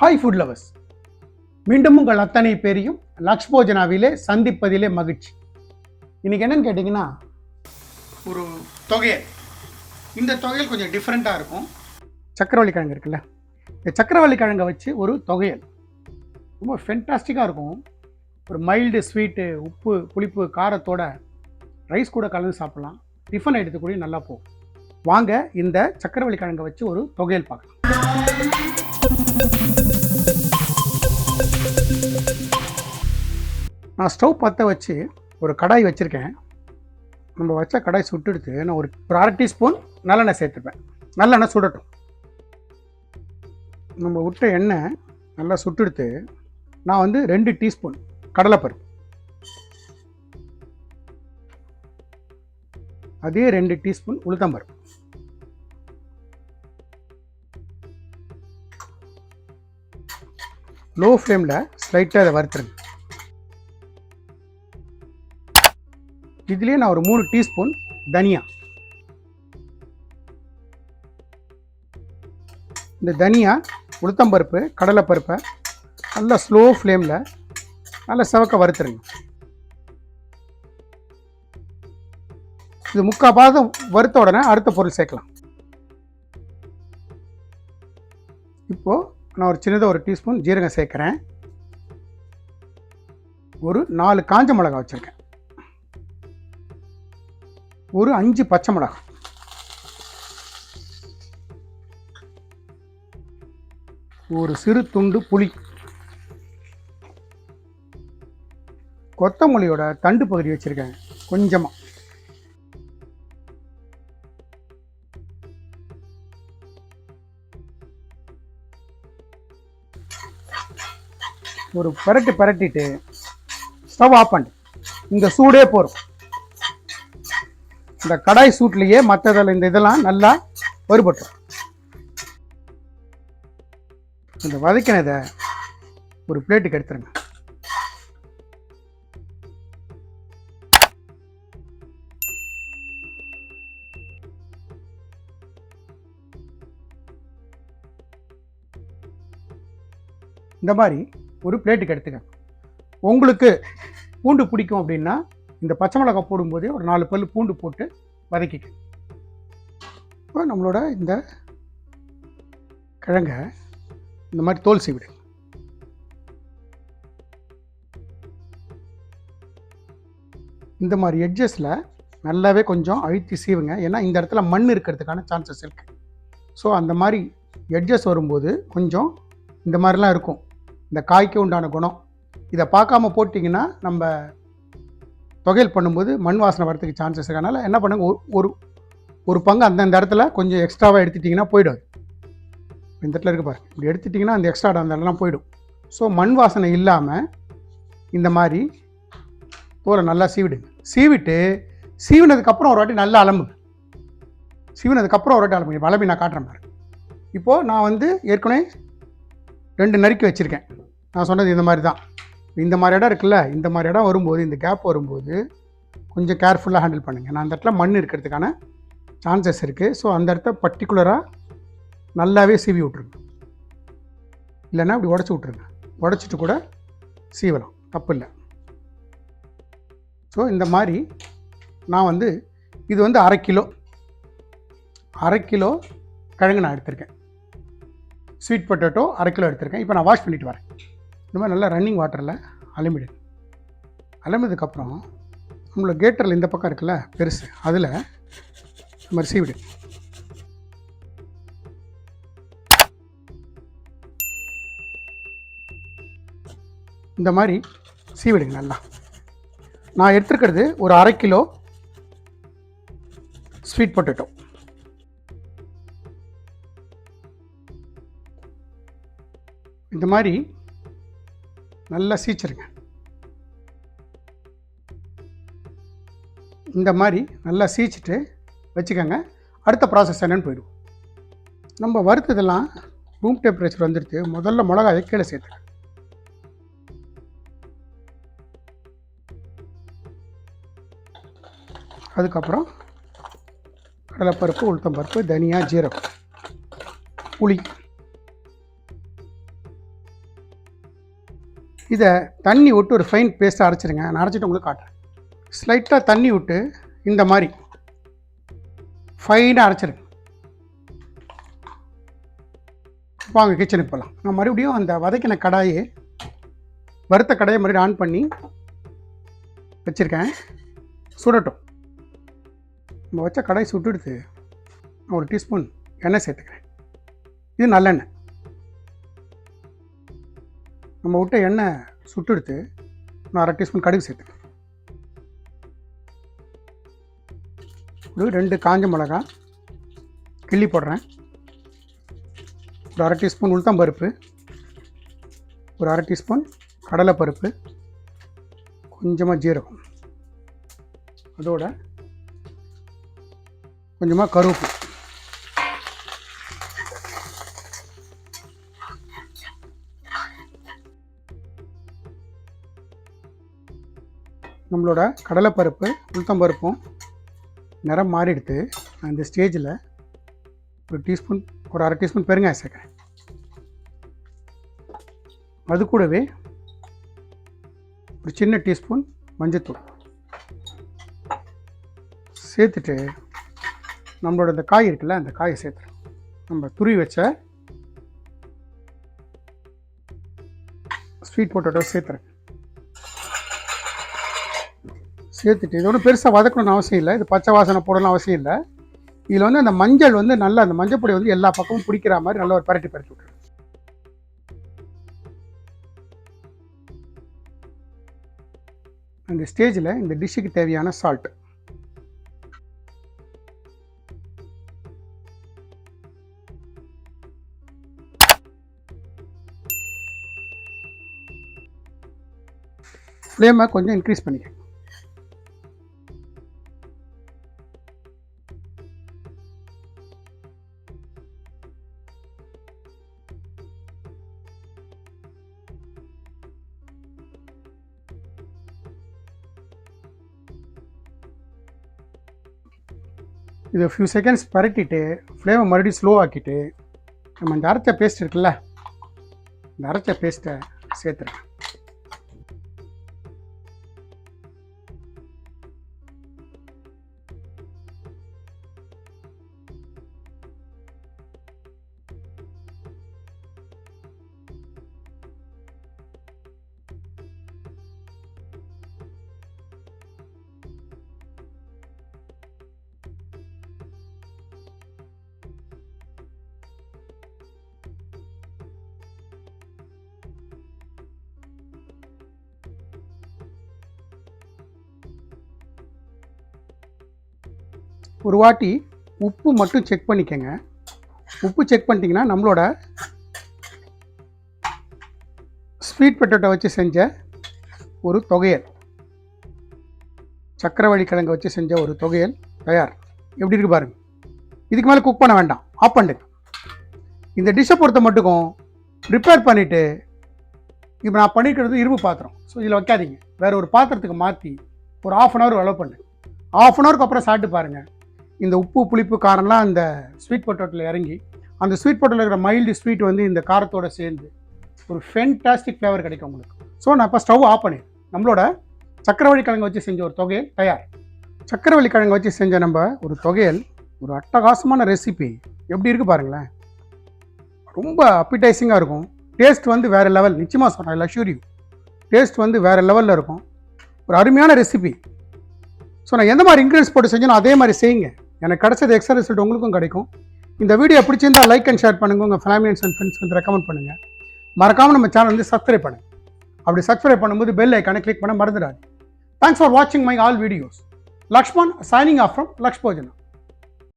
Hi food lovers மீண்டும் உங்கள் அத்தனை பேரையும் லக்ஷ்போஜனாவிலே சந்திப்பதிலே மகிழ்ச்சி. இன்னைக்கு என்னன்னு கேட்டிங்கன்னா ஒரு தொகையல் இந்த தொகையல் கொஞ்சம் டிஃப்ரெண்ட்டாக இருக்கும். சக்கரவள்ளி கிழங்கு இருக்குல்ல? இந்த சக்கரவள்ளி கிழங்கை வச்சு ஒரு தொகையல். ரொம்ப ஃபென்டாஸ்டிக்காக இருக்கும். ஒரு மைல்டு ஸ்வீட்டு உப்பு புளிப்பு காரத்தோட ரைஸ் கூட கலந்து சாப்பிட்லாம். டிஃபன் எடுத்துக்கூடிய நல்லா போகும். வாங்க இந்த சக்கரவள்ளி கிழங்கை வச்சு ஒரு தொகையல் பார்க்கலாம். நான் ஸ்டவ் பற்ற வச்சு ஒரு கடாய் வச்சுருக்கேன். நம்ம வச்ச கடாய் சுட்டுடுத்து நான் ஒரு ஒரு அரை டீஸ்பூன் நல்லெண்ணெய் சேர்த்துப்பேன். நல்லெண்ணெய் சுடட்டும். நம்ம விட்ட எண்ணெய் நல்லா சுட்டுடுத்து நான் வந்து ரெண்டு டீஸ்பூன் கடலைப்பருப்பு. அதே ரெண்டு டீஸ்பூன் உளுத்தம்பருப்பு. லோ ஃப்ளேமில் ஸ்லைட்டாக அதை வறுத்துருங்க. இதுலேயே நான் ஒரு மூணு டீஸ்பூன் தனியா. இந்த தனியா உளுத்தம்பருப்பு கடலைப்பருப்பை நல்லா ஸ்லோ ஃப்ளேமில் நல்லா செவக்க வறுத்துருங்க. இது முக்கால் பாதம் வறுத்த உடனே அடுத்த பொருள் சேர்க்கலாம். இப்போது நான் ஒரு சின்னதாக ஒரு டீஸ்பூன் ஜீரகம் சேர்க்குறேன். ஒரு நாலு காஞ்ச மிளகா வச்சுருக்கேன். ஒரு அஞ்சு பச்சை மிளகா ஒரு சிறு துண்டு புளி. கொத்தமல்லியோட தண்டு பகுதி வச்சுருக்கேன். கொஞ்சமாக ஒரு பரட்டு பரட்டிட்டு ஸ்டவ் ஆஃப் பண்ணு இந்த சூடே போகிறோம் இந்த கடாய் சூட்லேயே மற்றதில் இந்த இதெல்லாம் நல்லா வருபட்டுரும் இந்த வதக்கினதை ஒரு பிளேட்டுக்கு எடுத்துருங்க. இந்த மாதிரி ஒரு பிளேட்டுக்கு எடுத்துக்க. உங்களுக்கு பூண்டு பிடிக்கும் அப்படின்னா இந்த பச்சை மிளகாய் போடும்போதே ஒரு நாலு பல் பூண்டு போட்டு வதக்கிக்க. இப்போ நம்மளோட இந்த கிழங்க இந்த மாதிரி தோல் சீவிடு. இந்த மாதிரி எட்ஜஸில் நல்லாவே கொஞ்சம் அழுத்தி சீவுங்க. ஏன்னா இந்த இடத்துல மண் இருக்கிறதுக்கான சான்சஸ் இருக்குது ஸோ அந்த மாதிரி எட்ஜஸ் வரும்போது கொஞ்சம் இந்த மாதிரிலாம் இருக்கும். இந்த காய்க்கு உண்டான குணம். இதை பார்க்காம போட்டிங்கன்னா நம்ம தொகையல் பண்ணும்போது மண் வாசனை வரதுக்கு சான்சஸ் இருக்கனால என்ன பண்ணுங்கள் ஒரு- ஒரு ஒரு பங்கு அந்தந்த இடத்துல கொஞ்சம் எக்ஸ்ட்ராவாக எடுத்துட்டிங்கன்னா போயிடும் இந்த இடத்துல இருக்கு பாருங்க இப்படி எடுத்துட்டிங்கன்னா அந்த எக்ஸ்ட்ரா அந்த இடம்லாம் போயிடும். ஸோ மண் வாசனை இல்லாமல் இந்த மாதிரி தோலை நல்லா சீவிடுங்க. சீவிட்டு சீவினதுக்கப்புறம் ஒரு வாட்டி நல்லா அலம்புங்க சீவினதுக்கப்புறம் ஒரு வாட்டி அலம்புங்க வளமை நான் காட்டுறேன் பாருங்க இப்போது நான் வந்து ஏற்கனவே ரெண்டு நறுக்கி வச்சுருக்கேன். நான் சொன்னது இந்த மாதிரி தான். இந்த மாதிரி இடம் இருக்குல்ல இந்த மாதிரி இடம் வரும்போது இந்த கேப் வரும்போது கொஞ்சம் கேர்ஃபுல்லாக ஹேண்டில் பண்ணுங்கள் நான் அந்த இடத்துல மண் இருக்கிறதுக்கான சான்சஸ் இருக்குது ஸோ அந்த இடத்த பர்டிகுலராக நல்லாவே சீவி விட்ருங்க இல்லைன்னா இப்படி உடச்சி விட்ருங்க உடச்சிட்டு கூட சீவலாம். தப்பு இல்லை. ஸோ இந்த மாதிரி நான் வந்து இது வந்து அரை கிலோ. அரை கிலோ கிழங்கு நான் எடுத்திருக்கேன். ஸ்வீட் பொட்டேட்டோ அரை கிலோ எடுத்திருக்கேன். இப்போ நான் வாஷ் பண்ணிட்டு வரேன். இந்த மாதிரி நல்லா ரன்னிங் வாட்டரில் அலம்பிடு. அலம்பினதுக்கப்புறம் நம்மளோட கேட்டரில் இந்த பக்கம் இருக்குல்ல பெருசு அதில் இந்த மாதிரி சீவிடு. இந்த மாதிரி சீவிடுங்க நல்லா. நான் எடுத்துருக்கிறது ஒரு அரை கிலோ ஸ்வீட் பொட்டேட்டோ இந்த மாதிரி நல்லா சீச்சிருங்க. இந்த மாதிரி நல்லா சீச்சிட்டு வச்சுக்கோங்க. அடுத்த ப்ராசஸ் என்னென்னு போயிடும் நம்ம வறுத்ததெல்லாம் ரூம் டெம்பரேச்சர் வந்துடுது. முதல்ல மிளகாயை கீழே சேர்த்துக்க அதுக்கப்புறம் கடலைப்பருப்பு உளுத்தம்பருப்பு தனியா ஜீரகம் புளி. இதை தண்ணி விட்டு ஒரு ஃபைன் பேஸ்ட்டாக அரைச்சிடுங்க நான் அரைச்சிட்டு உங்களுக்கு காட்டுறேன். ஸ்லைட்டாக தண்ணி விட்டு இந்த மாதிரி ஃபைனாக அரைச்சிருங்க. வாங்க கிச்சனுக்கு போகலாம் நான் மறுபடியும் அந்த வதக்கின கடாயை வறுத்த கடாயை மறுபடியும் ஆன் பண்ணி வச்சுருக்கேன். சுடட்டும். நம்ம வச்ச கடாய் சுட்டுடுத்து நான் ஒரு டீஸ்பூன் எண்ணெய் சேர்த்துக்கிறேன். இது நல்லெண்ணெய். நம்ம விட்ட எண்ணெய் சுட்டெடுத்து நான் அரை டீஸ்பூன் கடுகு சேர்த்துக்கிறேன். ஒரு ரெண்டு காஞ்ச மிளகா கிள்ளி போடுறேன். ஒரு அரை டீஸ்பூன் உளுத்தம்பருப்பு ஒரு அரை டீஸ்பூன் கடலைப்பருப்பு கொஞ்சமாக ஜீரகம். அதோட கொஞ்சமாக கருவேப்பிலை. நம்மளோட கடலைப்பருப்பு உளுத்தம்பருப்பும் நிறம் மாறிடுத்து அந்த ஸ்டேஜில் ஒரு டீஸ்பூன் ஒரு அரை டீஸ்பூன் பெருங்காயம் சேர்க்குறேன். அது கூடவே ஒரு சின்ன டீஸ்பூன் மஞ்சத்தூள். சேர்த்துட்டு நம்மளோட இந்த காய் இருக்குல்ல அந்த காயை சேர்த்துறோம். நம்ம துருவி வச்ச ஸ்வீட் பொட்டேட்டோ சேர்த்துறேன். சேர்த்துட்டு இதோட பெருசாக வதக்கணும்னு அவசியம் இல்லை. இது பச்சை வாசனை போடணும்னு அவசியம் இல்லை. இதில் வந்து அந்த மஞ்சள் வந்து நல்லா அந்த மஞ்சள் பொடி வந்து எல்லா பக்கமும் பிடிக்கிற மாதிரி நல்லா ஒரு பரட்டி பரட்டி விட்டுரு அந்த ஸ்டேஜில் இந்த டிஷ்ஷுக்கு தேவையான சால்ட் ஃப்ளேமை கொஞ்சம் இன்க்ரீஸ் பண்ணிக்க இதை ஃபியூ செகண்ட்ஸ் பரட்டிட்டு ஃப்ளேமை மறுபடியும் ஸ்லோ ஆக்கிட்டு நம்ம இந்த அரைச்ச பேஸ்ட் இருக்குல்ல இந்த அரைச்ச பேஸ்ட்டை சேர்த்துறேன் ஒரு வாட்டி உப்பு மட்டும் செக் பண்ணிக்கங்க. உப்பு செக் பண்ணிட்டீங்கன்னா நம்மளோட ஸ்வீட் பொட்டேட்டோ வச்சு செஞ்ச ஒரு தொகையல். சக்கரவள்ளி கிழங்கு வச்சு செஞ்ச ஒரு தொகையல் தயார். எப்படி இருக்கு பாருங்க. இதுக்கு மேலே குக் பண்ண வேண்டாம். ஆஃப் பண்ணுங்க இந்த டிஷ்ஷை பொறுத்த மட்டுக்கும் ப்ரிப்பேர் பண்ணிவிட்டு இப்போ நான் பண்ணிக்கிறது இரும்பு பாத்திரம். ஸோ இதில் வைக்காதீங்க. வேறு ஒரு பாத்திரத்துக்கு மாற்றி ஒரு ஆஃப் அன் ஹவர் அலோவ் பண்ணுங்க ஆஃப் அன் ஹவருக்கு அப்புறம் சாப்பிட்டு பாருங்கள் இந்த உப்பு புளிப்பு காரம்லாம் அந்த ஸ்வீட் பொட்டோட்டில் இறங்கி அந்த ஸ்வீட் பொட்டோட்டில் இருக்கிற மைல்டு ஸ்வீட் வந்து இந்த காரத்தோட சேர்ந்து ஒரு ஃபென்டாஸ்டிக் ஃப்ளேவர் கிடைக்கும் உங்களுக்கு. ஸோ நான் இப்போ ஸ்டவ் ஆஃப் பண்ணேன் நம்மளோட சக்கரவள்ளி கிழங்கு வச்சு செஞ்ச ஒரு தொகையல் தயார். சக்கரவள்ளி கிழங்கு வச்சு செஞ்ச நம்ம ஒரு தொகையல் ஒரு அட்டகாசமான ரெசிபி எப்படி இருக்குது பாருங்களேன். ரொம்ப அப்பிடைசிங்காக இருக்கும். டேஸ்ட் வந்து வேறு லெவல் நிச்சயமாக சொல்கிறேன் லஷ்யூரி டேஸ்ட் வந்து வேறு லெவலில் இருக்கும். ஒரு அருமையான ரெசிபி ஸோ நான் எந்த மாதிரி இன்க்ரீடியன்ஸ் போட்டு செஞ்சேனோ அதே மாதிரி செய்யுங்க. எனக்கு கிடைச்சது எக்ஸல் ரிசல்ட் உங்களுக்கும் கிடைக்கும். இந்த வீடியோ பிடிச்சிருந்தா லைக் அண்ட் ஷேர் பண்ணுங்கள் உங்கள் ஃபேமிலி அண்ட் ஃப்ரெண்ட்ஸ்க்கு வந்து ரெக்கமெண்ட் பண்ணுங்கள் மறக்காமல் நம்ம சேனல் வந்து சப்ஸ்கிரைப் பண்ணுங்கள் அப்படி சப்ஸ்கிரைப் பண்ணும்போது பெல் ஐக்கானை கிளிக் பண்ண மறந்துடாது தேங்க்ஸ் ஃபார் வாட்சிங் my all videos Lakshman signing off from லக்ஷ்போஜனா